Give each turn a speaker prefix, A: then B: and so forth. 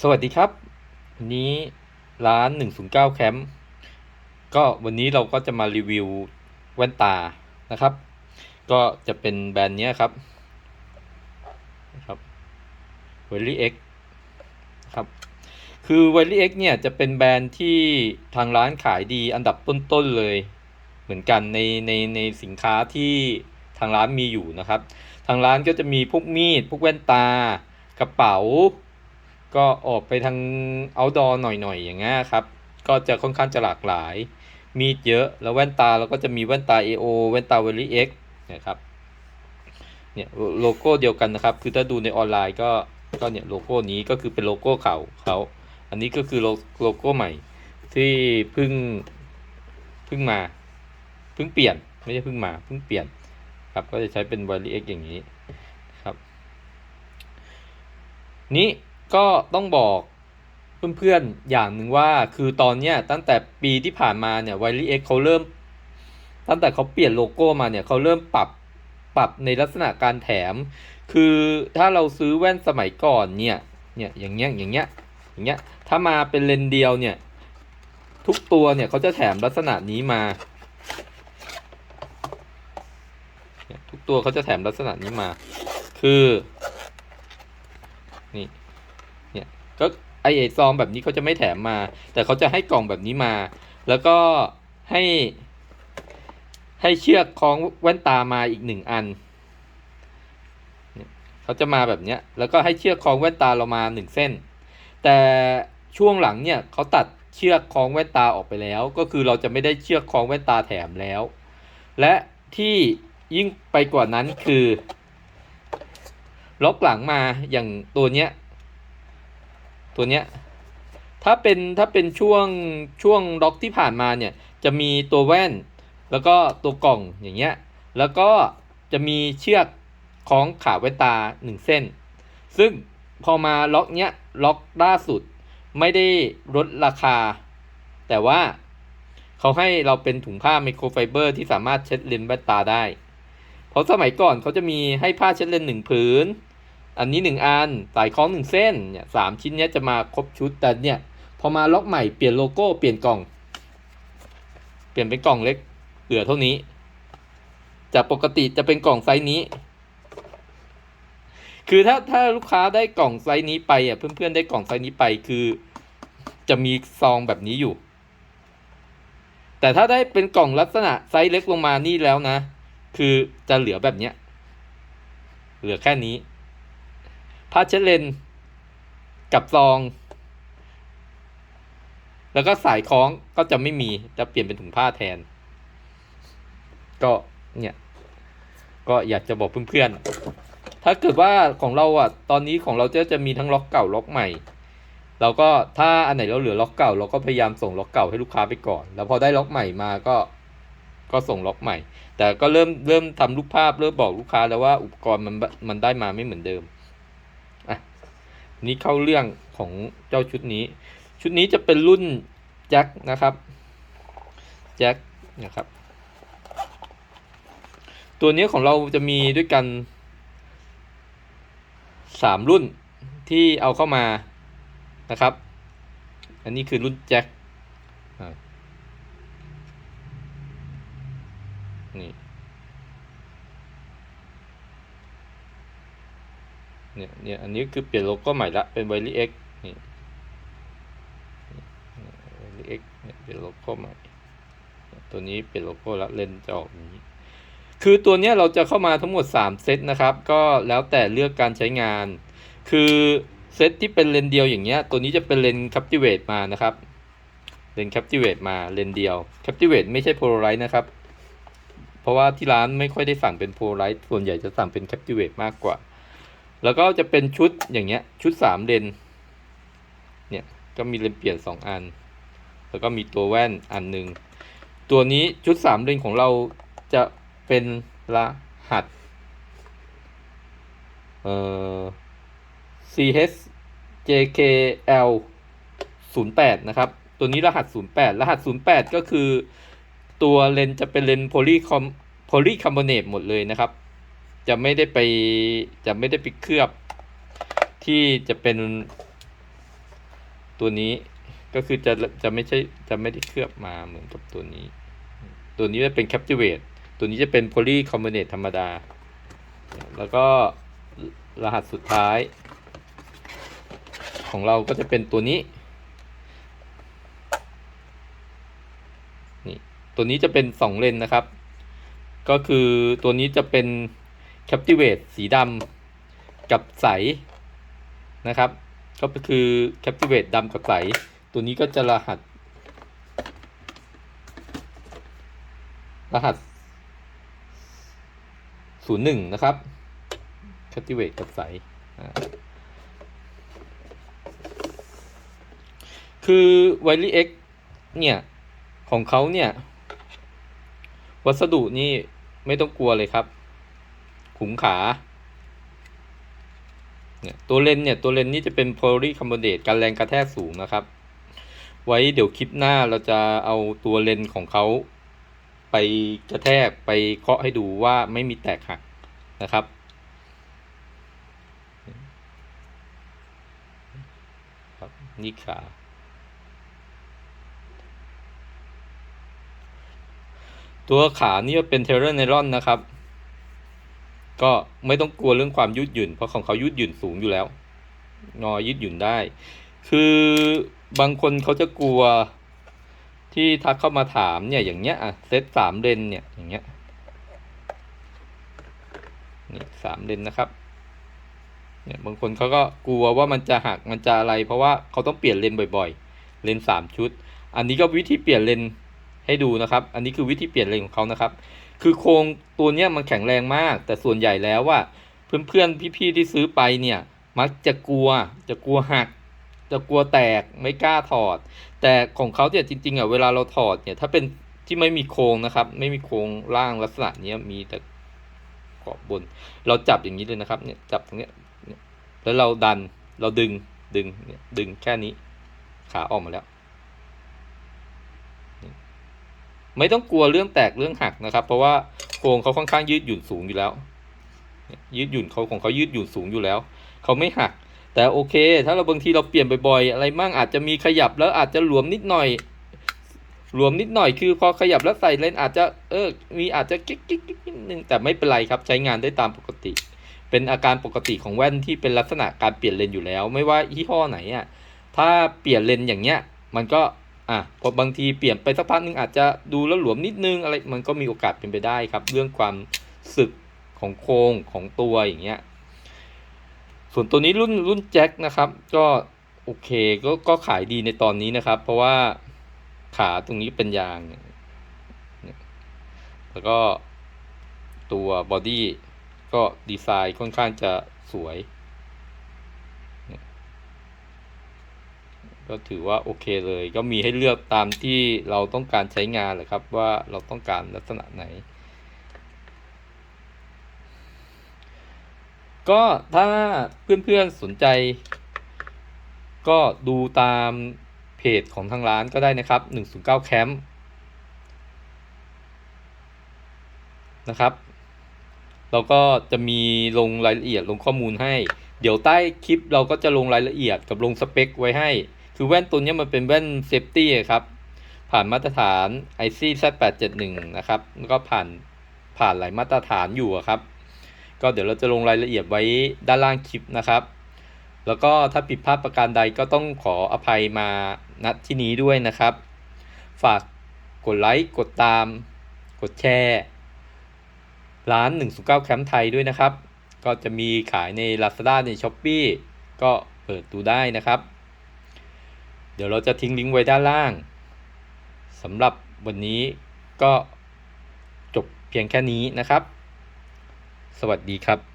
A: สวัสดีครับ วันนี้ร้าน 109 แคมป์ก็วันนี้เราก็จะมารีวิวแว่นตานะครับ ก็จะเป็นแบรนด์เนี้ยครับนะครับ w e l y X ครับคือ w e l y X เนี่ยจะเป็นแบรนด์ที่ทางร้านขายดีอันดับต้นๆเลยเหมือนกันในในในสินค้าที่ทางร้านมีอยู่นะครับ ทางร้านก็จะมีพวกมีด พวกแว่นตากระเป๋า ก็ออกไปทาง outdoor หน่อยๆ อย่างเงี้ยครับ ก็จะค่อนข้างจะหลากหลาย มีดเยอะ แล้วแว่นตาเราก็จะมีแว่นตา AO แว่นตา v e l y X นะครับ เนี่ยโลโก้เดียวกันนะครับ คือถ้าดูในออนไลน์ก็ ก็เนี่ยโลโก้นี้ก็คือเป็นโลโก้เขาเขา อันนี้ก็คือโลโลโก้ใหม่ ที่เพิ่ง เพิ่งมา เพิ่งเปลี่ยน ไม่ใช่เพิ่งมา เพิ่งเปลี่ยน ครับ ก็จะใช้เป็น v e l y X อย่างนี้ ครับ นี้ ก็ต้องบอกเพื่อนๆอย่างหนึ่งว่าคือตอนเนี้ยตั้งแต่ปีที่ผ่านมาเนี่ยไวลี่เอ็กเขาเริ่ม ตั้งแต่เขาเปลี่ยนโลโก้มาเนี่ยเขาเริ่มปรับปรับในลักษณะการแถม คือถ้าเราซื้อแว่นสมัยก่อนเนี่ยเนี่ยอย่างเงี้ยอย่างเงี้ยอย่างเงี้ยถ้ามาเป็นเลนเดียวเนี่ยทุกตัวเนี่ยเขาจะแถมลักษณะนี้มา ทุกตัวเขาจะแถมลักษณะนี้มา คือ นี่ เนี่ยก็ไอเอซองแบบนี้เขาจะไม่แถมมา แต่เขาจะให้กล่องแบบนี้มา แล้วก็ให้ ให้เชือกคล้องแว่นตามาอีกหนึ่งอันเนี่ยเขาจะมาแบบเนี้ย แล้วก็ให้เชือกคล้องแว่นตาเรามาหนึ่งเส้น แต่ช่วงหลังเนี่ยเขาตัดเชือกคล้องแว่นตาออกไปแล้ว ก็คือเราจะไม่ได้เชือกคล้องแว่นตาแถมแล้ว และที่ยิ่งไปกว่านั้นคือ ล็อกหลังมาอย่างตัวเนี้ย ตัวเนี้ยถ้าเป็นถ้าเป็นช่วงช่วงล็อกที่ผ่านมาเนี่ยจะมีตัวแว่น แล้วก็ตัวกล่องอย่างเงี้ยแล้วก็จะมีเชือกคล้องขาแว่นตาหนึ่งเส้น ซึ่งพอมาล็อกเนี้ยล็อกล่าสุดไม่ได้ลดราคา แต่ว่าเขาให้เราเป็นถุงผ้าไมโครไฟเบอร์ที่สามารถเช็ดเลนส์แว่นตาได้ เพราะสมัยก่อนเขาจะมีให้ผ้าเช็ดเลนส์หนึ่งผืน อันนี้หนึ่งอันสายคล้องหนึ่งเส้นเนี่ยสามชิ้นเนี้ยจะมาครบชุดแต่เนี่ยพอมาล็อกใหม่เปลี่ยนโลโก้เปลี่ยนกล่อง เปลี่ยนเป็นกล่องเล็กเหลือเท่านี้ จากปกติจะเป็นกล่องไซส์นี้ คือถ้าถ้าลูกค้าได้กล่องไซส์นี้ไปอะเพื่อนๆได้กล่องไซส์นี้ไปคือ จะมีซองแบบนี้อยู่ แต่ถ้าได้เป็นกล่องลักษณะไซส์เล็กลงมานี่แล้วนะ คือจะเหลือแบบเนี้ยเหลือแค่นี้ ผ้าเช็ดเลน กับซอง แล้วก็สายคล้องก็จะไม่มีจะเปลี่ยนเป็นถุงผ้าแทน ก็เนี่ย ก็อยากจะบอกเพื่อนๆ ถ้าเกิดว่าของเราอะ ตอนนี้ของเราจะจะมีทั้งล็อกเก่าล็อกใหม่เราก็ถ้าอันไหนเราเหลือล็อกเก่า เราก็พยายามส่งล็อกเก่าให้ลูกค้าไปก่อน แล้วพอได้ล็อกใหม่มาก็ก็ส่งล็อกใหม่ แต่ก็เริ่มเริ่มทำรูปภาพเริ่มบอกลูกค้าแล้วว่าอุปกรณ์มันมันได้มาไม่เหมือนเดิม นี่เข้าเรื่องของเจ้าชุดนี้ ชุดนี้จะเป็นรุ่นแจ็คนะครับแจ็คนะครับ ตัวนี้ของเราจะมีด้วยกันสามรุ่นที่เอาเข้ามานะครับ อันนี้คือรุ่นแจ็คอ่านี่ เนี่ยเนี่ยอันนี้คือเปลี่ยนโลโก้ใหม่ละเป็นไวลี่เอ็กนี่ไวลี่เอ็กเนี่ยเปลี่ยนโลโก้ใหม่ ตัวนี้เปลี่ยนโลโก้ละเลนส์จะออกนี้ คือตัวเนี้ยเราจะเข้ามาทั้งหมด 3 เซตนะครับ ก็แล้วแต่เลือกการใช้งาน คือเซตที่เป็นเลนเดียวอย่างเงี้ย ตัวนี้จะเป็นเลนส์ Captivate มานะครับเลนส์ Captivate มาเลนเดียว Captivate ไม่ใช่ Polaroid นะครับ เพราะว่าที่ร้านไม่ค่อยได้สั่งเป็น Polaroid ส่วนใหญ่จะสั่งเป็น Captivate มากกว่า แล้วก็จะเป็นชุดอย่างเงี้ย ชุดสามเลนเนี่ยก็มีเลนเปลี่ยนสองอัน แล้วก็มีตัวแว่นอันหนึ่งตัวนี้ชุดสามเลนของเราจะเป็นรหัสเอ่อ ch jkl 08 นะครับ ตัวนี้รหัส 08 รหัส 08 ก็คือตัวเลนจะเป็นเลนโพลีคอมโพลีคาร์บอเนตหมดเลยนะครับ จะไม่ได้ไปจะไม่ได้ไปเคลือบที่จะเป็นตัวนี้ก็คือจะจะไม่ใช่จะไม่ได้เคลือบมาเหมือนกับตัวนี้ ตัวนี้จะเป็น Captivate ตัวนี้จะเป็น Poly Carbonate ธรรมดา แล้วก็รหัสสุดท้าย ของเราก็จะเป็นตัวนี้นี่ตัวนี้จะเป็นสองเลนนะครับ ก็คือตัวนี้จะเป็น Captivate สีดำกับใสนะครับ ก็คือ Captivate ดำกับใส ตัวนี้ก็จะรหัส รหัส 01 นะครับ Captivate กับใสอ่าคือ w i l y X เนี่ย ของเขาเนี่ย วัสดุนี่ไม่ต้องกลัวเลยครับ ขุมขา เนี่ยตัวเลนเนี่ยตัวเลนนี่จะเป็น poly carbonate กันแรงกระแทกสูงนะครับ ไว้เดี๋ยวคลิปหน้าเราจะเอาตัวเลนของเขาไปกระแทกไปเคาะให้ดูว่าไม่มีแตกหักนะครับครับนี่ขาตัวขานี่เป็นเทเลอร์ไนลอนนะครับ ก็ไม่ต้องกลัวเรื่องความยืดหยุ่น เพราะของเขายืดหยุ่นสูงอยู่แล้วงอยืดหยุ่นได้ คือบางคนเขาจะกลัวที่ทักเข้ามาถามเนี่ยอย่างเงี้ยอะเซตสามเลนเนี่ยอย่างเงี้ยนี่สามเลนนะครับเนี่ยบางคนเขาก็กลัวว่ามันจะหักมันจะอะไร เพราะว่าเขาต้องเปลี่ยนเลนบ่อยๆ เลนสามชุด อันนี้ก็วิธีเปลี่ยนเลนให้ดูนะครับ อันนี้คือวิธีเปลี่ยนเลนของเขานะครับ คือโครงตัวเนี้ยมันแข็งแรงมาก แต่ส่วนใหญ่แล้วว่าเพื่อนๆพี่ๆที่ซื้อไปเนี่ย มักจะกลัวจะกลัวหัก จะกลัวแตกไม่กล้าถอด แต่ของเขาเนี่ยจริงๆอะเวลาเราถอดเนี่ย ถ้าเป็นที่ไม่มีโครงนะครับ ไม่มีโครงล่างลักษณะเนี้ยมีแต่ขอบบน เราจับอย่างนี้เลยนะครับเนี่ยจับตรงเนี้ยเนี่ยแล้วเราดันเราดึงดึงเนี่ยดึงแค่นี้ขาออกมาแล้ว ไม่ต้องกลัวเรื่องแตกเรื่องหักนะครับ เพราะว่าโครงเขาค่อนข้างยืดหยุ่นสูงอยู่แล้ว ยืดหยุ่นเขาของเขายืดหยุ่นสูงอยู่แล้ว เขาไม่หัก แต่โอเค ถ้าเราบางทีเราเปลี่ยนบ่อยๆ อะไรมั่งอาจจะมีขยับแล้วอาจจะหลวมนิดหน่อย หลวมนิดหน่อยคือพอขยับแล้วใส่เลนอาจจะเออ มีอาจจะกิ๊กกิ๊กกิ๊กนิดนึงแต่ไม่เป็นไรครับใช้งานได้ตามปกติ เป็นอาการปกติของแว่นที่เป็นลักษณะการเปลี่ยนเลนอยู่แล้ว ไม่ว่ายี่ห้อไหนอะถ้าเปลี่ยนเลนอย่างเงี้ย มันก็ อะพอบางทีเปลี่ยนไปสักพักหนึงอาจจะดูแล้วหลวมนิดนึงอะไรมันก็มีโอกาสเป็นไปได้ครับ เรื่องความสึกของโครงของตัวอย่างเงี้ย ส่วนตัวนี้รุ่นรุ่นแจ็คนะครับ ก็โอเคก็ก็ขายดีในตอนนี้นะครับ เพราะว่าขาตรงนี้เป็นยาง แล้วก็ตัวบอดี้ก็ดีไซน์ค่อนข้างจะสวย ก็ถือว่าโอเคเลย ก็มีให้เลือกตามที่เราต้องการใช้งานแหละครับว่าเราต้องการลักษณะไหน ก็ถ้าเพื่อนๆสนใจ ก็ดูตามเพจของทางร้านก็ได้นะครับ 109 Camp นะครับเราก็จะมีลงรายละเอียดลงข้อมูลให้ เดี๋ยวใต้คลิปเราก็จะลงรายละเอียดกับลงสเปคไว้ให้ คือแว่นตัวนี้มันเป็นแว่นเซฟตี้ครับ ผ่านมาตรฐาน IC Z871 นะครับแล้วก็ผ่านผ่านหลายมาตรฐานอยู่ครับ ก็เดี๋ยวเราจะลงรายละเอียดไว้ด้านล่างคลิปนะครับ แล้วก็ถ้าผิดพลาดประการใดก็ต้องขออภัยมาณที่นี้ด้วยนะครับ ฝากกดไลค์กดตาม กดแชร์ร้าน109แคมป์ไทยด้วยนะครับ ก็จะมีขายใน Lazada ใน s h อ p e e ก็เปิดดูได้นะครับ เดี๋ยวเราจะทิ้งลิงก์ไว้ด้านล่างสำหรับวันนี้ก็จบเพียงแค่นี้นะครับ สวัสดีครับ